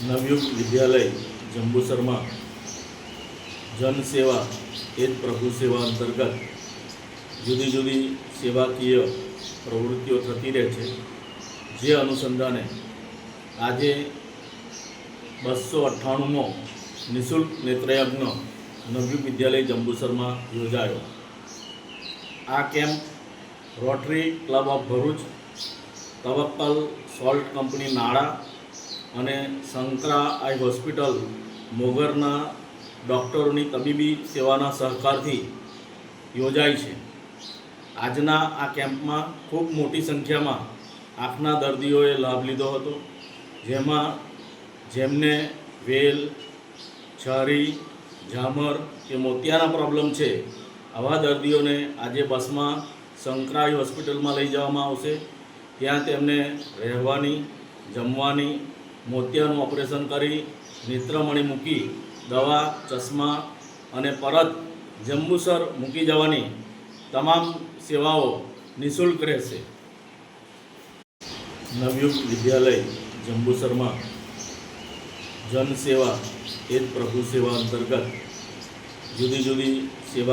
નવયુગ વિદ્યાલય, જંબુસરમાં જનસેવા એ જ પ્રભુ સેવા અંતર્ગત જુદી જુદી સેવાકીય પ્રવૃત્તિઓ થતી રહે છે. જે અનુસંધાને આજે બસો અઠ્ઠાણુંમો નિઃશુલ્ક નેત્રયજ્ઞ નવયુગ વિદ્યાલય જંબુસરમાં યોજાયો. આ camp Rotary club of Bharuch Tavakkal salt company નાળા અને શંકરા આઈ હોસ્પિટલ, મોગરના ડૉક્ટરોની તબીબી સેવાના સહકારથી યોજાય છે. આજના આ કેમ્પમાં ખૂબ મોટી સંખ્યામાં આંખના દર્દીઓએ લાભ લીધો હતો, જેમાં જેમને વેલ, છરી, ઝામર કે મોતિયાના પ્રોબ્લેમ છે, આવા દર્દીઓને આજે બસમાં સંકરાઈ હોસ્પિટલમાં લઈ જવામાં આવશે. ત્યાં તેમને રહેવાની, જમવાની મોતિયાનું ઓપરેશન કરી, નેત્રમણી મૂકી, દવા, ચશ્મા અને પરત જંબુસર મૂકી જવાની તમામ સેવાઓ નિઃશુલ્ક રહેશે. નવયુગ વિદ્યાલય જંબુસરમાં જનસેવા એ જ પ્રભુ સેવા અંતર્ગત જુદી જુદી સેવા